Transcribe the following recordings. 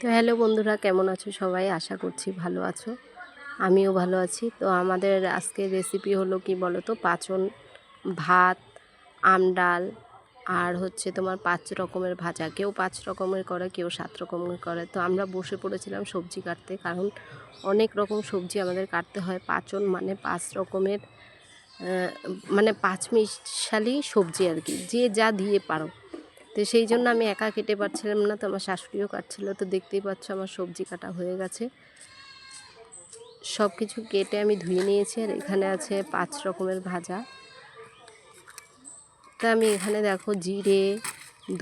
তো হ্যালো বন্ধুরা, কেমন আছো সবাই? আশা করছি ভালো আছো। আমিও ভালো আছি। তো আমাদের আজকের রেসিপি হলো কি বলো তো পাচন ভাত, আম ডাল আর হচ্ছে তোমার পাঁচ রকমের ভাজা। কেউ পাঁচ রকমের করে, কেউ সাত রকমের করে। তো আমরা বসে পড়েছিলাম সবজি কাটতে কারণ অনেক রকম সবজি আমাদের কাটতে হয়। পাচন মানে পাঁচ রকমের মানে পাঁচ মিশালি সবজি আর কি। যে যা দিয়ে পারো। তো সেই জন্য আমি একা কেটে পারছিলাম না, তো আমার শাশুড়িও কাটছিল, তো দেখতেই পাচ্ছ আমার সবজি কাটা হয়ে গেছে। সব কিছু কেটে আমি ধুয়ে নিয়েছি, আর এখানে আছে পাঁচ রকমের ভাজা। তা আমি এখানে দেখো জিরে,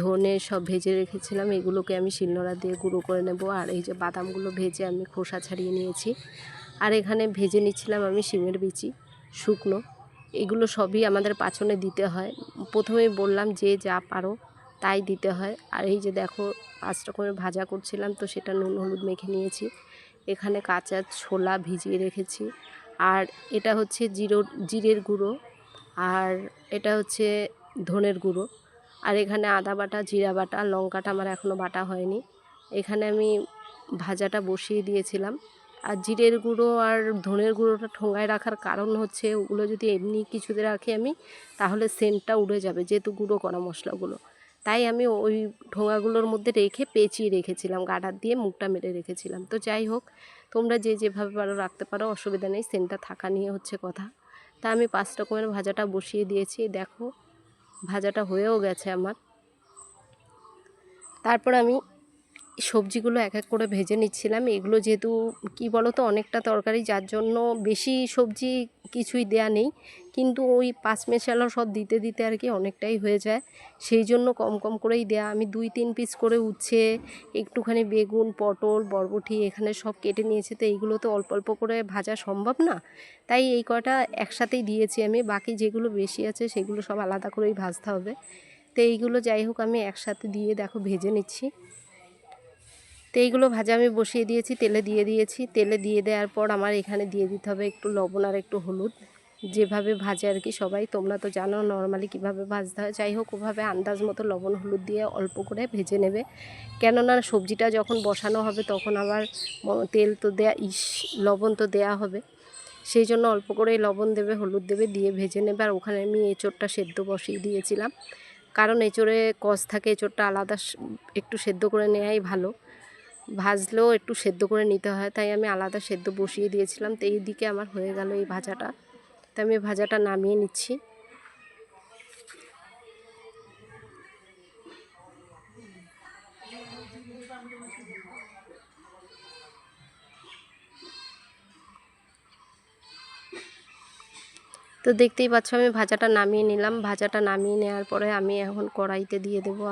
ধনে সব ভেজে রেখেছিলাম, এগুলোকে আমি শিলনোড়া দিয়ে গুঁড়ো করে নেব, আর এই যে বাদামগুলো ভেজে আমি খোসা ছাড়িয়ে নিয়েছি। আর এখানে ভেজে নিচ্ছিলাম আমি শিমের বিচি, শুকনো, এগুলো সবই আমাদের পাচনে দিতে হয়। প্রথমেই বললাম যে যা পারো তাই দিতে হয়। আর এই যে দেখো পাঁচ রকমের ভাজা করছিলাম, তো সেটা নুন, হলুদ মেখে নিয়েছি। এখানে কাঁচা ছোলা ভিজিয়ে রেখেছি। আর এটা হচ্ছে জিরো, জিরের গুঁড়ো, আর এটা হচ্ছে ধনের গুঁড়ো। আর এখানে আদা বাটা, জিরা বাটা, লঙ্কাটা আমার এখনও বাটা হয়নি। এখানে আমি ভাজাটা বসিয়ে দিয়েছিলাম। আর জিরের গুঁড়ো আর ধনের গুঁড়োটা ঠোঙায় রাখার কারণ হচ্ছে, ওগুলো যদি এমনি কিছুতে রাখি আমি, তাহলে সেন্টটা উড়ে যাবে, যেহেতু গুঁড়ো করা মশলাগুলো। তাই আমি ওই ঢোঙাগুলোর মধ্যে রেখে পেঁচিয়ে রেখেছিলাম গাডার দিয়ে মুখটা মেরে রেখেছিলাম। তো যাই হোক, তোমরা যে যেভাবে পারো রাখতে পারো, অসুবিধা নেই, সেন্টটা থাকা নিয়ে হচ্ছে কথা। তা আমি পাঁচ রকমের ভাজাটা বসিয়ে দিয়েছি, দেখো, ভাজাটা হয়েও গেছে আমার। তারপর আমি সবজিগুলো এক এক করে ভেজে নিচ্ছিলাম। এগুলো যেহেতু, কি বলো তো অনেকটা তরকারি, যার জন্য বেশি সবজি কিছুই দেয়া নেই। কিন্তু ওই পাঁচ মেশালা সব দিতে দিতে আর কি অনেকটাই হয়ে যায়। সেই জন্য কম কম করেই দেয়া। আমি দুই, তিন পিস করে উচ্ছে, একটুখানি বেগুন, পটল, বরবটি এখানে সব কেটে নিয়েছে। তো এইগুলো তো অল্প অল্প করে ভাজা সম্ভব না। তাই এই কটা একসাথেই দিয়েছি আমি। বাকি যেগুলো বেশি আছে সেগুলো সব আলাদা করেই ভাজতে হবে। তো এইগুলো যাই হোক, আমি একসাথে দিয়ে দেখো ভেজে নিচ্ছি। তো এইগুলো ভাজা আমি বসিয়ে দিয়েছি, তেলে দিয়ে দিয়েছি। তেলে দিয়ে দেওয়ার পর আমার এখানে দিয়ে দিতে হবে একটু লবণ আর একটু হলুদ। যেভাবে ভাজে আর কি সবাই, তোমরা তো জানো নর্মালি কীভাবে ভাজতে হয়। যাই হোক, ওভাবে আন্দাজ মতো লবণ হলুদ দিয়ে অল্প করে ভেজে নেবে। কেননা সবজিটা যখন বসানো হবে তখন আবার তেল তো দেয়া, ইস, লবণ তো দেয়া হবে। সেই জন্য অল্প করে লবণ দেবে, হলুদ দেবে, দিয়ে ভেজে নেবে। আর ওখানে আমি এঁচোড়টা সেদ্ধ বসিয়ে দিয়েছিলাম। কারণ এঁচোড়ে কষ থাকে, এঁচোড়টা আলাদা একটু সেদ্ধ করে নেওয়াই ভালো। ভাজলেও একটু সেদ্ধ করে নিতে হয়, তাই আমি আলাদা সেদ্ধ বসিয়ে দিয়েছিলাম। তো এই দিকে আমার হয়ে গেল এই ভাজাটা। তো আমি ভাজাটা নামিয়ে নিচ্ছি। তো দেখতেই পাচ্ছ, আমি ভাজাটা নামিয়ে নিলাম। ভাজাটা নামিয়ে নেওয়ার পরে আমি এখন কড়াইতে দিয়ে দেবো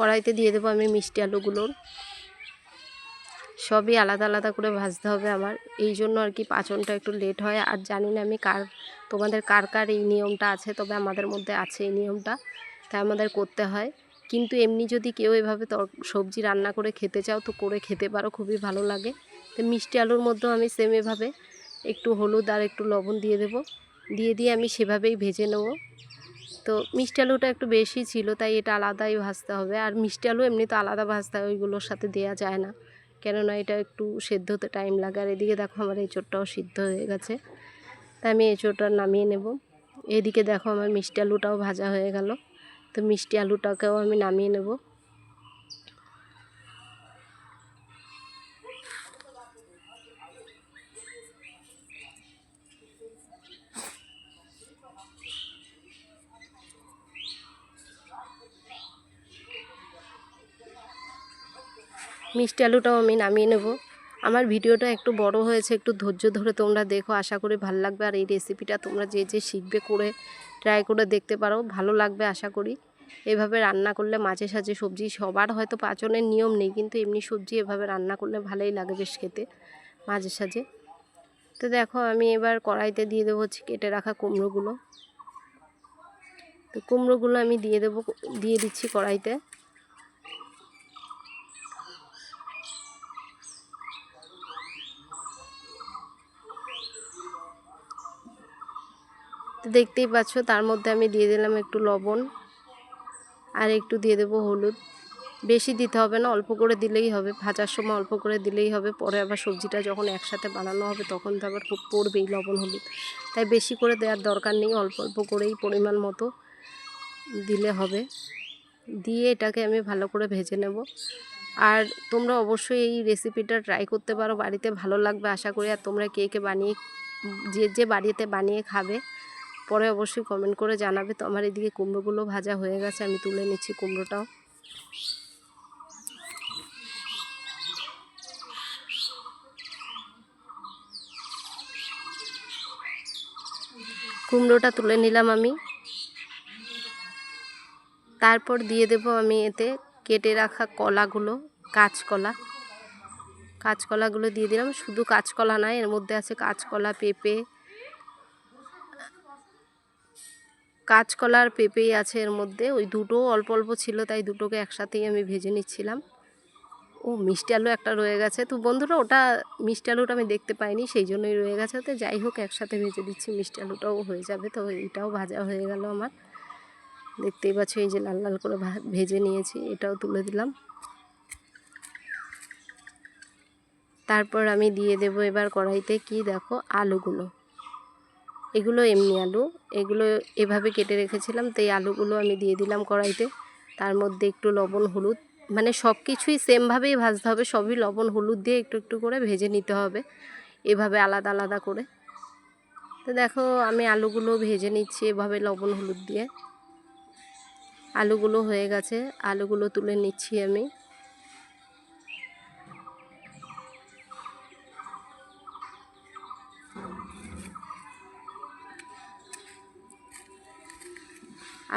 কড়াইতে দিয়ে দেবো আমি মিষ্টি আলুগুলোর সবই আলাদা আলাদা করে ভাজতে হবে আমার। এই জন্য আর কি পাচনটা একটু লেট হয়। আর জানি না আমি কার, তোমাদের কার কার এই নিয়মটা আছে, তবে আমাদের মধ্যে আছে এই নিয়মটা, তাই আমাদের করতে হয়। কিন্তু এমনি যদি কেউ এভাবে তর, সবজি রান্না করে খেতে চাও, তো করে খেতে পারো, খুবই ভালো লাগে। তো মিষ্টি আলুর মধ্যেও আমি সেম এভাবে একটু হলুদ আর একটু লবণ দিয়ে দেব। দিয়ে দিয়ে আমি সেভাবেই ভেজে নেব। তো মিষ্টি আলুটা একটু বেশি ছিল, তাই এটা আলাদাই ভাজতে হবে। আর মিষ্টি আলু এমনি তো আলাদা ভাজতে হয়, ওইগুলোর সাথে দেওয়া যায় না। কেননা এটা একটু সেদ্ধ হতে টাইম লাগে। আর এদিকে দেখো আমার এঁচোড়টাও সিদ্ধ হয়ে গেছে। তাই আমি এঁচোড়টা নামিয়ে নেব। এদিকে দেখো আমার মিষ্টি আলুটাও ভাজা হয়ে গেল। তো মিষ্টি আলুটাকেও আমি নামিয়ে নেব। মিষ্টি আলুটাও আমি নামিয়ে নেব। আমার ভিডিওটা একটু বড় হয়েছে, একটু ধৈর্য ধরে তোমরা দেখো। আশা করি ভালো লাগবে। আর এই রেসিপিটা তোমরা যে যে শিখবে করে ট্রাই করে দেখতে পারো। ভালো লাগবে আশা করি। এভাবে রান্না করলে মাঝে সাঝে সবজি, সবার হয়তো পাচনের নিয়ম নেই, কিন্তু এমনি সবজি এভাবে রান্না করলে ভালোই লাগে বেশ খেতে, মাঝে সাঝে। তো দেখো, আমি এবার কড়াইতে দিয়ে দেবো কেটে রাখা কুমড়োগুলো। তো কুমড়োগুলো আমি দিয়ে দেবো, দিয়ে দিচ্ছি কড়াইতে। তো দেখতেই পাচ্ছ, তার মধ্যে আমি দিয়ে দিলাম একটু লবণ আর একটু দিয়ে দেবো হলুদ। বেশি দিতে হবে না, অল্প করে দিলেই হবে। ভাজার সময় অল্প করে দিলেই হবে, পরে আবার সবজিটা যখন একসাথে বানানো হবে তখন তো আবার খুব পড়বেই লবণ হলুদ। তাই বেশি করে দেওয়ার দরকার নেই, অল্প অল্প করেই পরিমাণ মতো দিলে হবে। দিয়ে এটাকে আমি ভালো করে ভেজে নেব। আর তোমরা অবশ্যই এই রেসিপিটা ট্রাই করতে পারো, বাড়িতে ভালো লাগবে আশা করি। আর তোমরা কে কে বানিয়ে, যে যে বাড়িতে বানিয়ে খাবে পরে অবশ্যই কমেন্ট করে জানাবে। তো আমার এদিকে কুমড়োগুলো ভাজা হয়ে গেছে, আমি তুলে নিচ্ছি কুমড়োটাও। কুমড়োটা তুলে নিলাম আমি। তারপর দিয়ে দেব আমি এতে কেটে রাখা কলাগুলো, কাঁচকলা। কাঁচকলাগুলো দিয়ে দিলাম। শুধু কাঁচকলা নয়, এর মধ্যে আছে কাঁচকলা, পেঁপে কাঁচকলা আর পেঁপেই আছে এর মধ্যে। ওই দুটো অল্প অল্প ছিল, তাই দুটোকে একসাথেই আমি ভেজে নিচ্ছিলাম। ও, মিষ্টি আলু একটা রয়ে গেছে। তো বন্ধুরা, ওটা মিষ্টি আলুটা আমি দেখতে পাইনি, সেই জন্যই রয়ে গেছে। তো যাই হোক, একসাথে ভেজে দিচ্ছি, মিষ্টি আলুটাও হয়ে যাবে। তো এইটাও ভাজা হয়ে গেল আমার। দেখতেই পাচ্ছ, এই যে লাল লাল করে ভেজে নিয়েছি, এটাও তুলে দিলাম। তারপর আমি দিয়ে দেব এবার কড়াইতে কি দেখো, আলুগুলো। এগুলো এমনি আলু। এগুলো এভাবে কেটে রেখেছিলাম, তো এই আলুগুলো আমি দিয়ে দিলাম কড়াইতে। তার মধ্যে একটু লবণ, হলুদ মানে সব কিছুই সেমভাবেই ভাজতে হবে। সবই লবণ, হলুদ দিয়ে একটু একটু করে ভেজে নিতে হবে। এভাবে আলাদা আলাদা করে। তো দেখো, আমি আলুগুলো ভেজে নিচ্ছি এভাবে লবণ, হলুদ দিয়ে। আলুগুলো হয়ে গেছে। আলুগুলো তুলে নিচ্ছি আমি।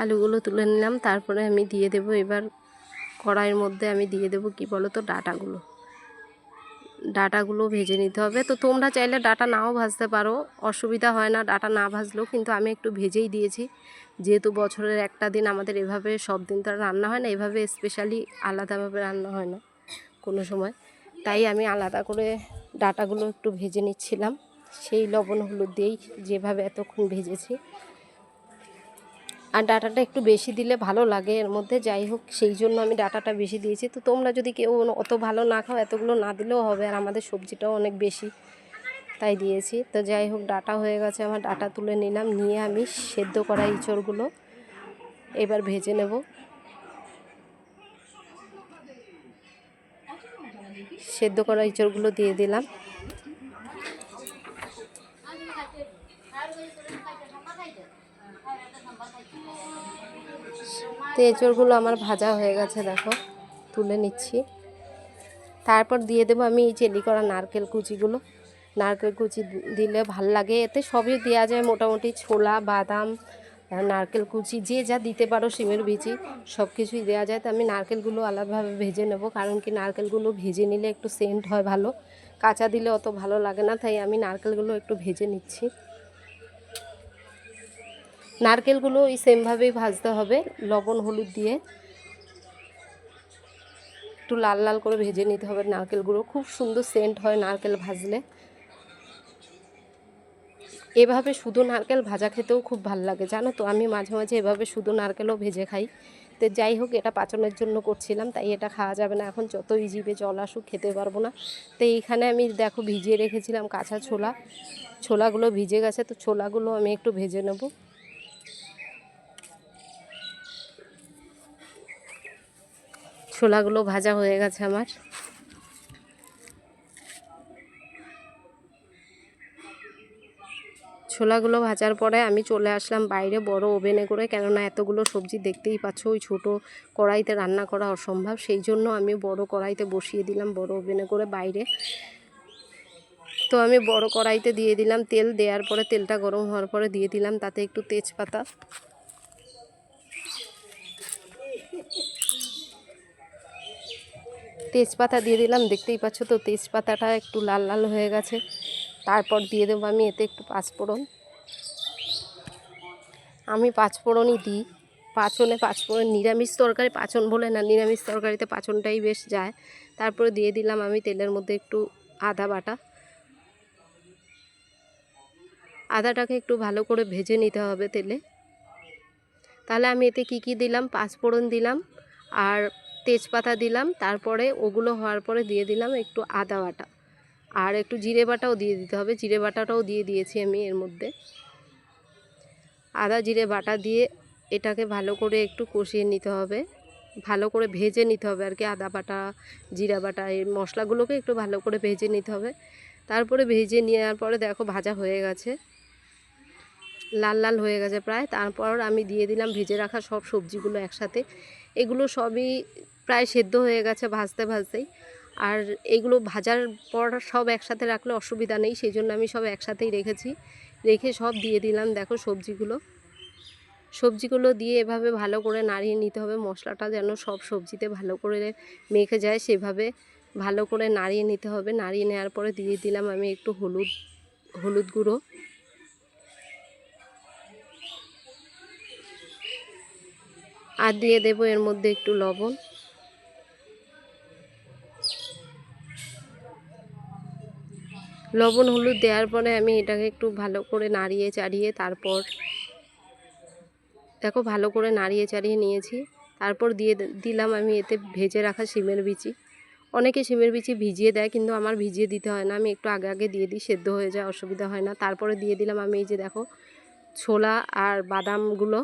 আলুগুলো তুলে নিলাম, তারপরে আমি দিয়ে দেব এবার কড়াইয়ের মধ্যে আমি দিয়ে দেব কি বলো তো ডাটাগুলো। ডাটাগুলো ভেজে নিতে হবে। তো তোমরা চাইলে ডাটা নাও ভাজতে পারো, অসুবিধা হয় না ডাটা না ভাজলেও, কিন্তু আমি একটু ভেজেই দিয়েছি। যেহেতু বছরের একটা দিন আমাদের এভাবে সব দিন তো রান্না হয় না, এভাবে স্পেশালি আলাদাভাবে রান্না হয় না কোনো সময়। তাই আমি আলাদা করে ডাটাগুলো একটু ভেজে নিচ্ছিলাম। সেই লবণ হলুদ দিয়েই যেভাবে এতক্ষণ ভেজেছি আর ডাটাটা একটু বেশি দিলে ভালো লাগে এর মধ্যে, যাই হোক, সেই জন্য আমি ডাটাটা বেশি দিয়েছি। তো তোমরা যদি কেউ অত ভালো না খাও, এতগুলো না দিলেও হবে আর আমাদের সবজিটাও অনেক বেশি, তাই দিয়েছি। তো যাই হোক, ডাটা হয়ে গেছে, আমার ডাটা তুলে নিলাম, নিয়ে আমি সেদ্ধ করা ইঁচড়গুলো এবার ভেজে নেব। সেদ্ধ করা ইঁচড়গুলো দিয়ে দিলাম। তো এঁচড়গুলো আমার ভাজা হয়ে গেছে, দেখো, তুলে নিচ্ছি। তারপর দিয়ে দেবো আমি এই চেলি করা নারকেল কুচিগুলো। নারকেল কুচি দিলে ভালো লাগে, এতে সবই দেওয়া যায়, মোটামুটি ছোলা, বাদাম নারকেল কুচি, যে যা দিতে পারো সিমের বিচি সব কিছুই দেওয়া যায়। তো আমি নারকেলগুলো আলাদাভাবে ভেজে নেব, কারণ কি নারকেলগুলো ভেজে নিলে একটু সেন্ট হয় ভালো। কাঁচা দিলে অত ভালো লাগে না, তাই আমি নারকেলগুলো একটু ভেজে নিচ্ছি। নারকেলগুলো ওই সেমভাবেই ভাজতে হবে, লবণ, হলুদ দিয়ে। একটু লাল লাল করে ভেজে নিতে হবে নারকেলগুলো। খুব সুন্দর সেন্ট হয় নারকেল ভাজলে। এভাবে শুধু নারকেল ভাজা খেতেও খুব ভালো লাগে, জানো তো? আমি মাঝে মাঝে এভাবে শুধু নারকেলও ভেজে খাই। তো যাই হোক, এটা পাচনের জন্য করছিলাম, তাই এটা খাওয়া যাবে না। এখন যতই জিভে জল আসুক, খেতে পারব না। তো এইখানে আমি দেখো ভিজিয়ে রেখেছিলাম কাঁচা ছোলা। ছোলাগুলো ভিজে গেছে, তো ছোলাগুলো আমি একটু ভেজে নেব। ছোলাগুলো ভাজা হয়ে গেছে আমার। ছোলাগুলো ভাজার পরে আমি চলে আসলাম বাইরে বড় ওভেনে করে, কেননা এতগুলো সবজি দেখতেই পাচ্ছ, ওই ছোট কড়াইতে রান্না করা অসম্ভব। সেই জন্য আমি বড় কড়াইতে বসিয়ে দিলাম বড় ওভেনে করে বাইরে। তো আমি বড় কড়াইতে দিয়ে দিলাম তেল, দেওয়ার পরে তেলটা গরম হওয়ার পরে দিয়ে দিলাম, তাতে একটু তেজপাতা। তেজপাতা দিয়ে দিলাম, দেখতেই পাচ্ছ তো তেজপাতাটা একটু লাল লাল হয়ে গেছে। তারপর দিয়ে দেবো আমি এতে একটু পাঁচফোড়ন। আমি পাঁচফোড়নই দিই। পাঁচনে পাঁচফোড়ন, নিরামিষ তরকারি পাচন বলে না, নিরামিষ তরকারিতে পাচনটাই বেশ যায়। তারপরে দিয়ে দিলাম আমি তেলের মধ্যে একটু আদা বাটা। আদাটাকে একটু ভালো করে ভেজে নিতে হবে তেলে। তাহলে আমি এতে কি কি দিলাম? পাঁচফোড়ন দিলাম। আর তেজপাতা দিলাম, তারপরে ওগুলো হওয়ার পরে দিয়ে দিলাম একটু আদা বাটা। আর একটু জিরে বাটাও দিয়ে দিতে হবে, জিরে বাটাটাও দিয়ে দিয়েছি আমি এর মধ্যে। আদা, জিরে, বাটা দিয়ে এটাকে ভালো করে একটু কষিয়ে নিতে হবে। ভালো করে ভেজে নিতে হবে আর কি, আদা বাটা, জিরা বাটা, এই মশলাগুলোকে একটু ভালো করে ভেজে নিতে হবে। তারপরে ভেজে নেওয়ার পরে দেখো ভাজা হয়ে গেছে। লাল লাল হয়ে গেছে প্রায়। তারপর আমি দিয়ে দিলাম, ভেজে রাখা সব সবজিগুলো একসাথে। এগুলো সবই প্রায় সেদ্ধ হয়ে গেছে ভাজতে ভাজতেই। আর এগুলো ভাজার পর সব একসাথে রাখলে অসুবিধা নেই সেই জন্য আমি সব একসাথেই রেখেছি। রেখে সব দিয়ে দিলাম, দেখো সবজিগুলো। সবজিগুলো দিয়ে এভাবে ভালো করে নাড়িয়ে নিতে হবে, মশলাটা যেন সব সবজিতে ভালো করে মেখে যায়, সেভাবে ভালো করে নাড়িয়ে নিতে হবে। নাড়িয়ে নেওয়ার পরে দিয়ে দিলাম আমি একটু হলুদ হলুদ গুঁড়ো। আর দিয়ে দেব এর মধ্যে একটু লবণ। লবণ, হলুদ দেওয়ার পরে আমি এটাকে একটু ভালো করে নাড়িয়ে চাড়িয়ে তারপর দেখো ভালো করে নাড়িয়ে চাড়িয়ে নিয়েছি। তারপর দিয়ে দিলাম আমি এতে ভেজে রাখা শিমের বিচি। অনেকে শিমের বিচি ভিজিয়ে দেয় কিন্তু আমার ভিজিয়ে দিতে হয় না। আমি একটু আগে আগে দিয়ে দিই, সেদ্ধ হয়ে যায়, অসুবিধা হয় না। তারপরে দিয়ে দিলাম আমি এই যে দেখো ছোলা আর বাদামগুলো।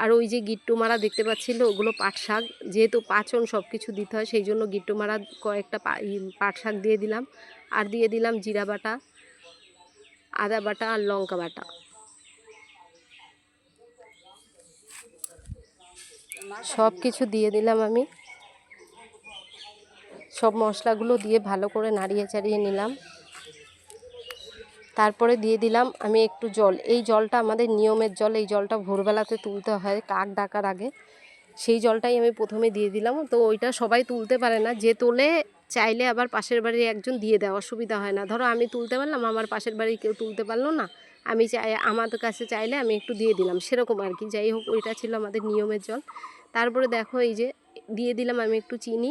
আর ওই যে গিট্টু মারা দেখতে পাচ্ছিল, ওগুলো পাট শাক। যেহেতু পাচন সব কিছু দিতে হয়, সেই জন্য গিট্টু মারা কয়েকটা পাট শাক দিয়ে দিলাম। আর দিয়ে দিলাম জিরা বাটা, আদা বাটা আর লঙ্কা বাটা। সব কিছু দিয়ে দিলাম আমি। সব মশলাগুলো দিয়ে ভালো করে নাড়িয়ে চাড়িয়ে নিলাম। তারপরে দিয়ে দিলাম আমি একটু জল। এই জলটা আমাদের নিয়মের জল, এই জলটা ভোরবেলাতে তুলতে হয় কাক ডাকার আগে। সেই জলটাই আমি প্রথমে দিয়ে দিলাম। তো ওইটা সবাই তুলতে পারে না। যে তোলে চাইলে আবার পাশের বাড়ির একজন দিয়ে দেওয়া অসুবিধা হয় না। ধরো আমি তুলতে পারলাম, আমার পাশের বাড়ির কেউ তুলতে পারল না। আমি চাই আমাদের কাছে চাইলে আমি একটু দিয়ে দিলাম। সেরকম আর কি। যাই হোক, ওইটা ছিল আমাদের নিয়মের জল। তারপরে দেখো এই যে, দিয়ে দিলাম আমি একটু চিনি।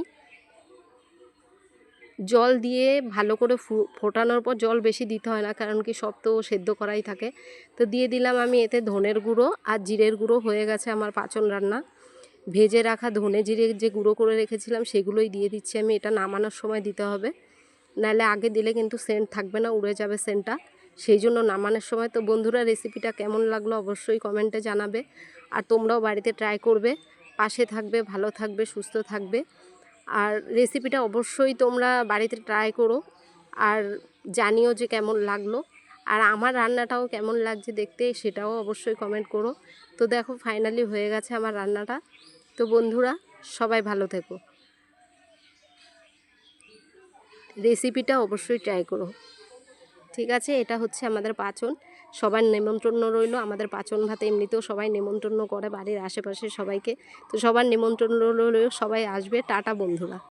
জল দিয়ে ভালো করে ফোটানোর পর জল বেশি দিতে হয় না, কারণ কি সব তো সেদ্ধ করাই থাকে। তো দিয়ে দিলাম আমি এতে ধনের গুঁড়ো আর জিরের গুঁড়ো হয়ে গেছে আমার পাচন রান্না। ভেজে রাখা ধনে জিরে যে গুঁড়ো করে রেখেছিলাম সেগুলোই দিয়ে দিচ্ছি আমি, এটা নামানোর সময় দিতে হবে। নাহলে আগে দিলে কিন্তু সেন্ট থাকবে না, উড়ে যাবে সেন্টটা। সেই জন্য নামানোর সময় তো বন্ধুরা রেসিপিটা কেমন লাগল অবশ্যই কমেন্টে জানাবে। আর তোমরাও বাড়িতে ট্রাই করবে। পাশে থাকবে, ভালো থাকবে, সুস্থ থাকবে। আর রেসিপিটা অবশ্যই তোমরা বাড়িতে ট্রাই করো আর জানিও যে কেমন লাগল। আর আমার রান্নাটাও কেমন লাগছে দেখতে সেটাও অবশ্যই কমেন্ট করো। তো দেখো ফাইনালি হয়ে গেছে আমার রান্নাটা। তো বন্ধুরা, সবাই ভালো থেকো। রেসিপিটা অবশ্যই ট্রাই করো। ঠিক আছে, এটা হচ্ছে আমাদের পাচন। সবার নেমন্ত্রণ রইল। আমাদের পাচন ভাতে এমনিতেও সবাই নেমন্ত্রণ করে বাড়ির আশেপাশে সবাইকে। তো সবার নেমন্ত্রণ রইল, সবাই আসবে। টাটা বন্ধুরা।